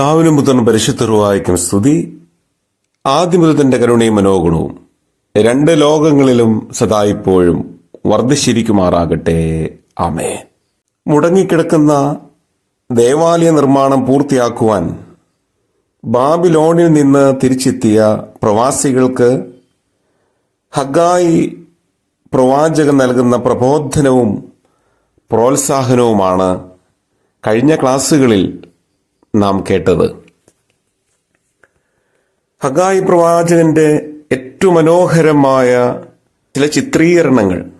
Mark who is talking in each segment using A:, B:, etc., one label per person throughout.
A: പിതാവിനും പുത്രനും പരിശുദ്ധർവായിക്കും സ്തുതി. ആദ്യമുതൽ തന്റെ കരുണയും മനോഗുണവും രണ്ട് ലോകങ്ങളിലും സദായിപ്പോഴും വർദ്ധിച്ചിരിക്കുമാറാകട്ടെ. ആമേ മുടങ്ങിക്കിടക്കുന്ന ദേവാലയ നിർമ്മാണം പൂർത്തിയാക്കുവാൻ ബാബിലോണിൽ നിന്ന് തിരിച്ചെത്തിയ പ്രവാസികൾക്ക് ഹഗായി പ്രവാചകൻ നൽകുന്ന പ്രബോധനവും പ്രോത്സാഹനവുമാണ് കഴിഞ്ഞ ക്ലാസ്സുകളിൽ നാം കേട്ടത്. ഹഗായ് പ്രവാചകന്റെ ഏറ്റവും മനോഹരമായ ചില ചിത്രീകരണങ്ങൾ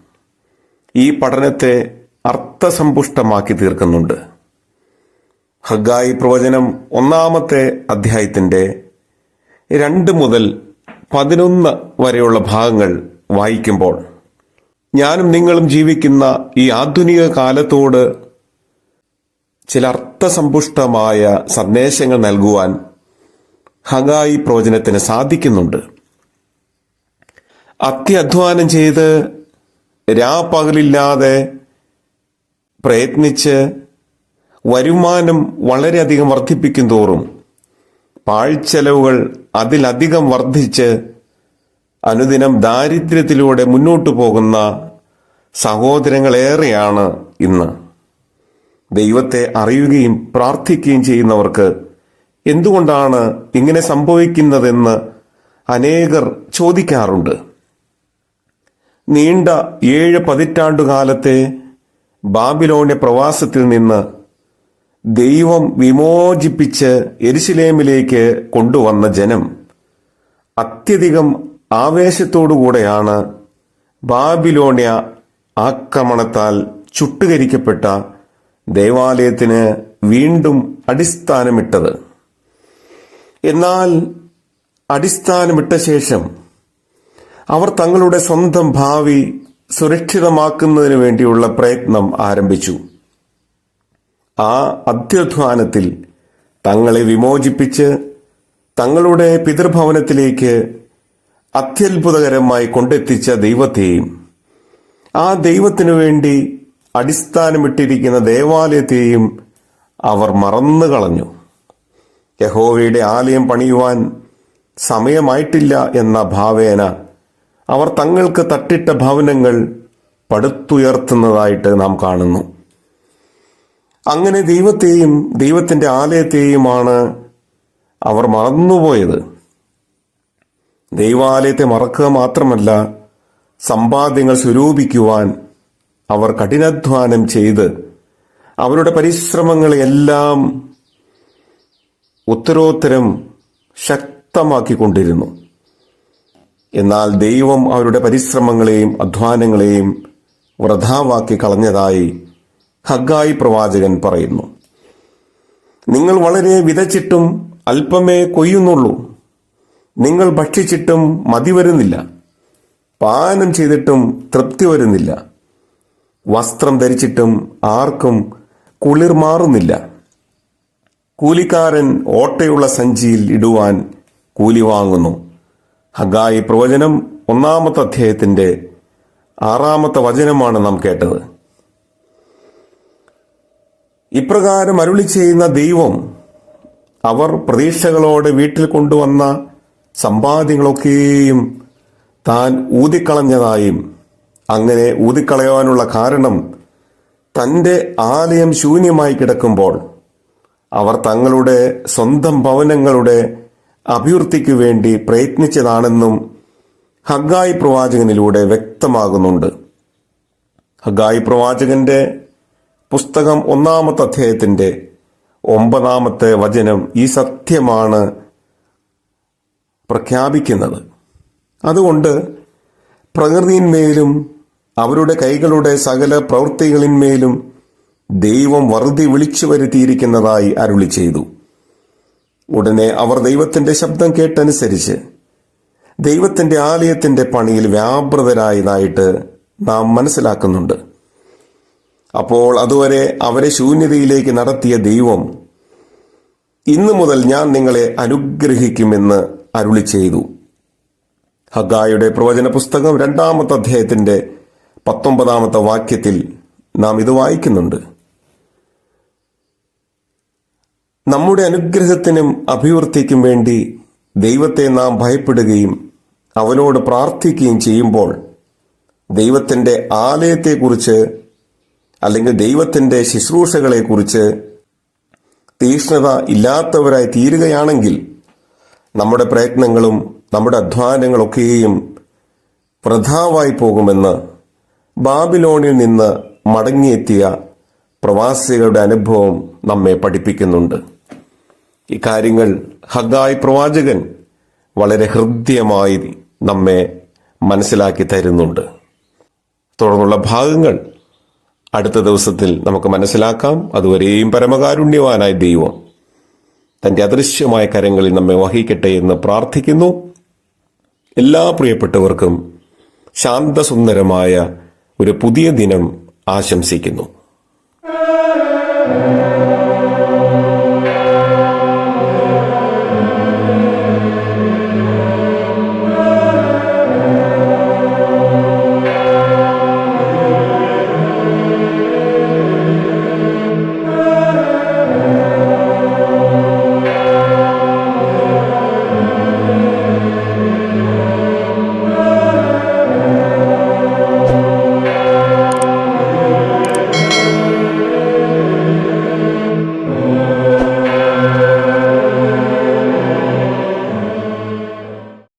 A: ഈ പഠനത്തെ അർത്ഥസമ്പുഷ്ടമാക്കി തീർക്കുന്നുണ്ട്. ഹഗായി പ്രവചനം ഒന്നാമത്തെ അധ്യായത്തിന്റെ രണ്ട് മുതൽ പതിനൊന്ന് വരെയുള്ള ഭാഗങ്ങൾ വായിക്കുമ്പോൾ ഞാനും നിങ്ങളും ജീവിക്കുന്ന ഈ ആധുനിക കാലത്തോട് ചില അർത്ഥസമ്പുഷ്ടമായ സന്ദേശങ്ങൾ നൽകുവാൻ ഹഗായി പ്രവചനത്തിന് സാധിക്കുന്നുണ്ട്. അത്യധ്വാനം ചെയ്ത് രാപ്പകലില്ലാതെ പ്രയത്നിച്ച് വരുമാനം വളരെയധികം വർദ്ധിപ്പിക്കും തോറും പാഴ്ചെലവുകൾ അതിലധികം വർദ്ധിച്ച് അനുദിനം ദാരിദ്ര്യത്തിലൂടെ മുന്നോട്ടു പോകുന്ന സഹോദരങ്ങളേറെയാണ് ഇന്ന്. ദൈവത്തെ അറിയുകയും പ്രാർത്ഥിക്കുകയും ചെയ്യുന്നവർക്ക് എന്തുകൊണ്ടാണ് ഇങ്ങനെ സംഭവിക്കുന്നതെന്ന് അനേകർ ചോദിക്കാറുണ്ട്. നീണ്ട ഏഴ് പതിറ്റാണ്ടുകാലത്തെ ബാബിലോണിയ പ്രവാസത്തിൽ നിന്ന് ദൈവം വിമോചിപ്പിച്ച് എരിശിലേമിലേക്ക് കൊണ്ടുവന്ന ജനം അത്യധികം ആവേശത്തോടുകൂടെയാണ് ബാബിലോണിയ ആക്രമണത്താൽ ചുട്ടുകരിക്കപ്പെട്ട ദേവാലയത്തിന് വീണ്ടും അടിസ്ഥാനമിട്ടത്. എന്നാൽ അടിസ്ഥാനമിട്ട ശേഷം അവർ തങ്ങളുടെ സ്വന്തം ഭാവി സുരക്ഷിതമാക്കുന്നതിന് വേണ്ടിയുള്ള പ്രയത്നം ആരംഭിച്ചു. ആ അധ്യധ്വാനത്തിൽ തങ്ങളെ വിമോചിപ്പിച്ച് തങ്ങളുടെ പിതൃഭവനത്തിലേക്ക് അത്യത്ഭുതകരമായി കൊണ്ടെത്തിച്ച ദൈവത്തെയും ആ ദൈവത്തിനു വേണ്ടി അടിസ്ഥാനമിട്ടിരിക്കുന്ന ദേവാലയത്തെയും അവർ മറന്നു കളഞ്ഞു യഹോവയുടെ ആലയം പണിയുവാൻ സമയമായിട്ടില്ല എന്ന ഭാവേന അവർ തങ്ങൾക്ക് തട്ടിട്ട ഭവനങ്ങൾ പടുത്തുയർത്തുന്നതായിട്ട് നാം കാണുന്നു. അങ്ങനെ ദൈവത്തെയും ദൈവത്തിന്റെ ആലയത്തെയുമാണ് അവർ മറന്നുപോയത്. ദൈവാലയത്തെ മറക്കുക മാത്രമല്ല സമ്പാദ്യങ്ങൾ സ്വരൂപിക്കുവാൻ അവർ കഠിനാധ്വാനം ചെയ്ത് അവരുടെ പരിശ്രമങ്ങളെല്ലാം ഉത്തരോത്തരം ശക്തമാക്കിക്കൊണ്ടിരുന്നു. എന്നാൽ ദൈവം അവരുടെ പരിശ്രമങ്ങളെയും അധ്വാനങ്ങളെയും വ്രതാവാക്കി കളഞ്ഞതായി ഹഗായി പ്രവാചകൻ പറയുന്നു. നിങ്ങൾ വളരെ വിതച്ചിട്ടും അല്പമേ കൊയ്യുന്നുള്ളൂ. നിങ്ങൾ ഭക്ഷിച്ചിട്ടും മതി വരുന്നില്ല പാനം ചെയ്തിട്ടും തൃപ്തി വരുന്നില്ല. വസ്ത്രം ധരിച്ചിട്ടും ആർക്കും കുളിർ മാറുന്നില്ല. കൂലിക്കാരൻ ഓട്ടയുള്ള സഞ്ചിയിൽ ഇടുവാൻ കൂലി വാങ്ങുന്നു. ഹഗായി പ്രവചനം ഒന്നാമത്തെ അധ്യായത്തിന്റെ ആറാമത്തെ വചനമാണ് നാം കേട്ടത്. ഇപ്രകാരം അരുളി ചെയ്യുന്ന ദൈവം അവർ പ്രതീക്ഷകളോടെ വീട്ടിൽ കൊണ്ടുവന്ന സമ്പാദ്യങ്ങളൊക്കെയും താൻ ഊതിക്കളഞ്ഞതായും അങ്ങനെ ഊതിക്കളയുവാനുള്ള കാരണം തന്റെ ആലയം ശൂന്യമായി കിടക്കുമ്പോൾ അവർ തങ്ങളുടെ സ്വന്തം ഭവനങ്ങളുടെ അഭിവൃദ്ധിക്കു വേണ്ടി പ്രയത്നിച്ചതാണെന്നും ഹഗായി പ്രവാചകനിലൂടെ വ്യക്തമാകുന്നുണ്ട്. ഹഗായി പ്രവാചകന്റെ പുസ്തകം ഒന്നാമത്തെ അധ്യായത്തിന്റെ ഒമ്പതാമത്തെ വചനം ഈ സത്യമാണ് പ്രഖ്യാപിക്കുന്നത്. അതുകൊണ്ട് പ്രകൃതിയിന്മേലും അവരുടെ കൈകളുടെ സകല പ്രവൃത്തികളിന്മേലും ദൈവം വറുതി വിളിച്ചു വരുത്തിയിരിക്കുന്നതായി അരുളി ചെയ്തു. ഉടനെ അവർ ദൈവത്തിന്റെ ശബ്ദം കേട്ടനുസരിച്ച് ദൈവത്തിന്റെ ആലയത്തിന്റെ പണിയിൽ വ്യാപൃതരായതായിട്ട് നാം മനസ്സിലാക്കുന്നുണ്ട്. അപ്പോൾ അതുവരെ അവരെ ശൂന്യതയിലേക്ക് നടത്തിയ ദൈവം ഇന്നു മുതൽ ഞാൻ നിങ്ങളെ അനുഗ്രഹിക്കുമെന്ന് അരുളി ചെയ്തു. ഹഗായുടെ പ്രവചന പുസ്തകം രണ്ടാമത്തെ അധ്യായത്തിന്റെ പത്തൊമ്പതാമത്തെ വാക്യത്തിൽ നാം ഇത് വായിക്കുന്നുണ്ട്. നമ്മുടെ അനുഗ്രഹത്തിനും അഭിവൃദ്ധിക്കും വേണ്ടി ദൈവത്തെ നാം ഭയപ്പെടുകയും അവനോട് പ്രാർത്ഥിക്കുകയും ചെയ്യുമ്പോൾ ദൈവത്തിന്റെ ആലയത്തെക്കുറിച്ച് അല്ലെങ്കിൽ ദൈവത്തിന്റെ ശുശ്രൂഷകളെക്കുറിച്ച് തീക്ഷ്ണത ഇല്ലാത്തവരായി തീരുകയാണെങ്കിൽ നമ്മുടെ പ്രയത്നങ്ങളും നമ്മുടെ അധ്വാനങ്ങളൊക്കെയും വൃഥാവായി പോകുമെന്ന് ബാബിലോണിൽ നിന്ന് മടങ്ങിയെത്തിയ പ്രവാസികളുടെ അനുഭവം നമ്മെ പഠിപ്പിക്കുന്നുണ്ട്. ഇക്കാര്യങ്ങൾ കാര്യങ്ങൾ ഹഗായ് പ്രവാചകൻ വളരെ ഹൃദ്യമായി നമ്മെ മനസ്സിലാക്കി തരുന്നുണ്ട്. തുടർന്നുള്ള ഭാഗങ്ങൾ അടുത്ത ദിവസത്തിൽ നമുക്ക് മനസ്സിലാക്കാം. അതുവരെയും പരമകാരുണ്യവാനായ ദൈവം തന്റെ അദൃശ്യമായ കരങ്ങളിൽ നമ്മെ വഹിക്കട്ടെ എന്ന് പ്രാർത്ഥിക്കുന്നു. എല്ലാ പ്രിയപ്പെട്ടവർക്കും ശാന്തസുന്ദരമായ ഒരു പുതിയ ദിനം ആശംസിക്കുന്നു.